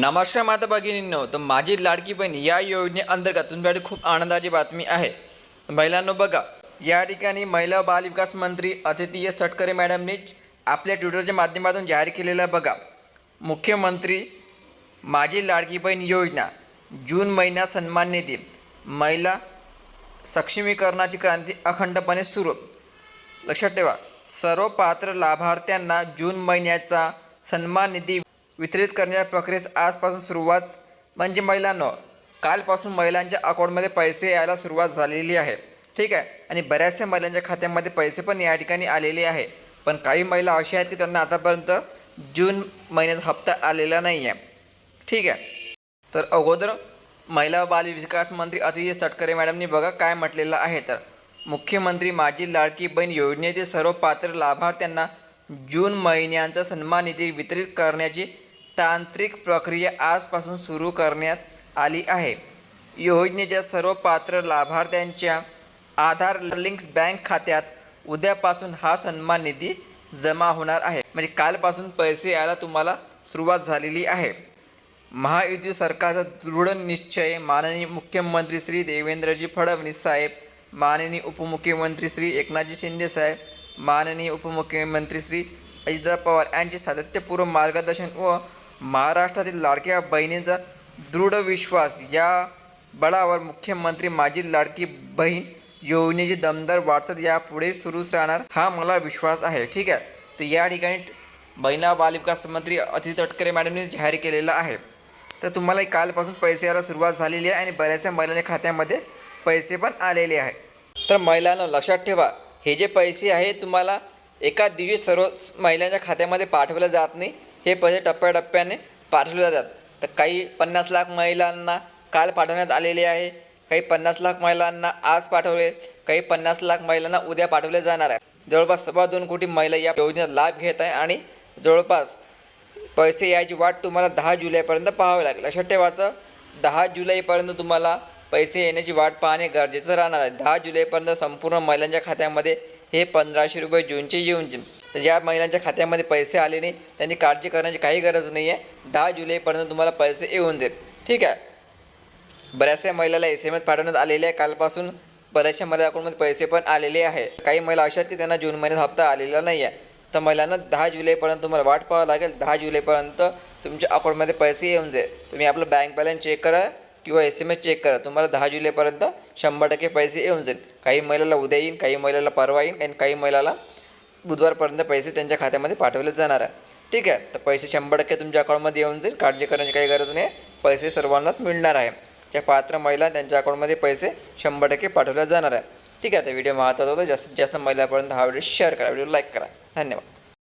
नमस्कार माता भगिनींनो तर माझी लाडकी बहीण या योजनेअंतर्गत तुमच्यासाठी खूप आनंदाची बातमी आहे. महिलांनो बघा या ठिकाणी महिला बालविकास मंत्री अतिथी एस तटकरे मॅडमनीच आपल्या ट्विटरच्या माध्यमातून जाहीर केलेला बघा. मुख्यमंत्री माझी लाडकी बहीण योजना जून महिन्यात सन्मान निधी महिला सक्षमीकरणाची क्रांती अखंडपणे सुरू. लक्षात ठेवा सर्व पात्र लाभार्थ्यांना जून महिन्याचा सन्मान निधी वितरित करण्याच्या प्रक्रियेस आजपासून सुरुवात म्हणजे महिलांनो कालपासून महिलांच्या अकाउंटमध्ये पैसे यायला सुरुवात झालेली आहे. ठीक आहे? आणि बऱ्याचशा महिलांच्या खात्यामध्ये पैसे पण या ठिकाणी आलेले आहे. पण काही महिला अशा आहेत की त्यांना आतापर्यंत जून महिन्याचा हप्ता आलेला नाही आहे ठीक आहे? तर अगोदर महिला बाल विकास मंत्री अतिथी तटकरे मॅडमनी बघा काय म्हटलेलं आहे. तर मुख्यमंत्री माझी लाडकी बहीण योजनेतील सर्व पात्र लाभार्थ्यांना जून महिन्यांचा सन्मान निधी वितरित करण्याची तांत्रिक प्रक्रिया आजपासून सुरू करण्यात आली आहे. योजनेच्या सर्व पात्र लाभार्थ्यांच्या आधार लिंक्स बँक खात्यात उद्यापासून हा सन्मान निधी जमा होणार आहे. म्हणजे कालपासून पैसे यायला तुम्हाला सुरुवात झालेली आहे. महायुती सरकारचा दृढ निश्चय माननीय मुख्यमंत्री श्री देवेंद्रजी फडणवीस साहेब माननीय उपमुख्यमंत्री श्री एकनाथजी शिंदे साहेब माननीय उपमुख्यमंत्री श्री अजितदादा पवार यांचे सातत्यपूर्व मार्गदर्शन व महाराष्ट्रातील लाडक्या बहिणींचा दृढ विश्वास. या बळावर मुख्यमंत्री माझी लाडकी बहीण योजनेची दमदार वाटचाल यापुढे सुरूच राहणार हा मला विश्वास आहे. ठीक आहे? तर या ठिकाणी महिला बालविकास मंत्री अतिथी तटकरे मॅडमने जाहीर केलेला आहे. तर तुम्हाला कालपासून पैसे यायला सुरुवात झालेली आहे आणि बऱ्याचशा महिलांच्या खात्यामध्ये पैसे पण आलेले आहे. तर महिलांना लक्षात ठेवा हे जे पैसे आहे तुम्हाला एका दिवशी सर्व महिलांच्या खात्यामध्ये पाठवलं जात नाही. हे पैसे टप्प्याटप्प्याने पाठवले जातात. तर काही पन्नास लाख महिलांना काल पाठवण्यात आलेले आहे. काही पन्नास लाख महिलांना आज पाठवले काही पन्नास लाख महिलांना उद्या पाठवले जाणार आहे. जवळपास सव्वा दोन कोटी महिला या योजनेचा लाभ घेत आहे आणि जवळपास पैसे यायची वाट तुम्हाला दहा जुलैपर्यंत पाहावी लागेल. लक्षात ठेवायचं दहा जुलैपर्यंत तुम्हाला पैसे येण्याची वाट पाहणे गरजेचं राहणार आहे. दहा जुलैपर्यंत संपूर्ण महिलांच्या खात्यामध्ये हे पंधराशे रुपये जूनचे येऊन तर ज्या महिलांच्या खात्यामध्ये पैसे आले नाही त्यांनी काळजी करण्याची काही गरज नाही आहे दहा जुलैपर्यंत तुम्हाला पैसे येऊन देत. ठीक आहे? बऱ्याचशा महिलाला एस एम एस पाठवण्यात आलेले आहे. कालपासून बऱ्याचशा महिला अकाउंटमध्ये पैसे पण आलेले आहे. काही महिला अशा आहेत की त्यांना जून महिन्यात हप्ता आलेला नाही आहे तर महिलांना दहा जुलैपर्यंत तुम्हाला वाट पाहावं लागेल. दहा जुलैपर्यंत तुमच्या अकाउंटमध्ये पैसे येऊन जाईल. तुम्ही आपलं बँक बॅलन्स चेक करा किंवा एस एम एस चेक करा. तुम्हाला दहा जुलैपर्यंत शंभर टक्के पैसे येऊन जाईल. काही महिलाला उद्या येईन काही महिलाला परवा येईन आणि काही महिलाला बुधवारपर्यंत पैसे त्यांच्या खात्यामध्ये पाठवले जाणार आहे. ठीक आहे तर पैसे शंभर टक्के तुमच्या अकाउंटमध्ये येऊन जाईल. काळजी करण्याची काही गरज नाही. पैसे सर्वांनाच मिळणार आहे. ज्या पात्र महिला त्यांच्या अकाउंटमध्ये पैसे शंभर टक्के पाठवले जाणार आहे. ठीक आहे तर व्हिडिओ महत्त्वाचा होता. जास्तीत जास्त महिलापर्यंत हा व्हिडिओ शेअर करा. व्हिडिओ लाईक करा. धन्यवाद.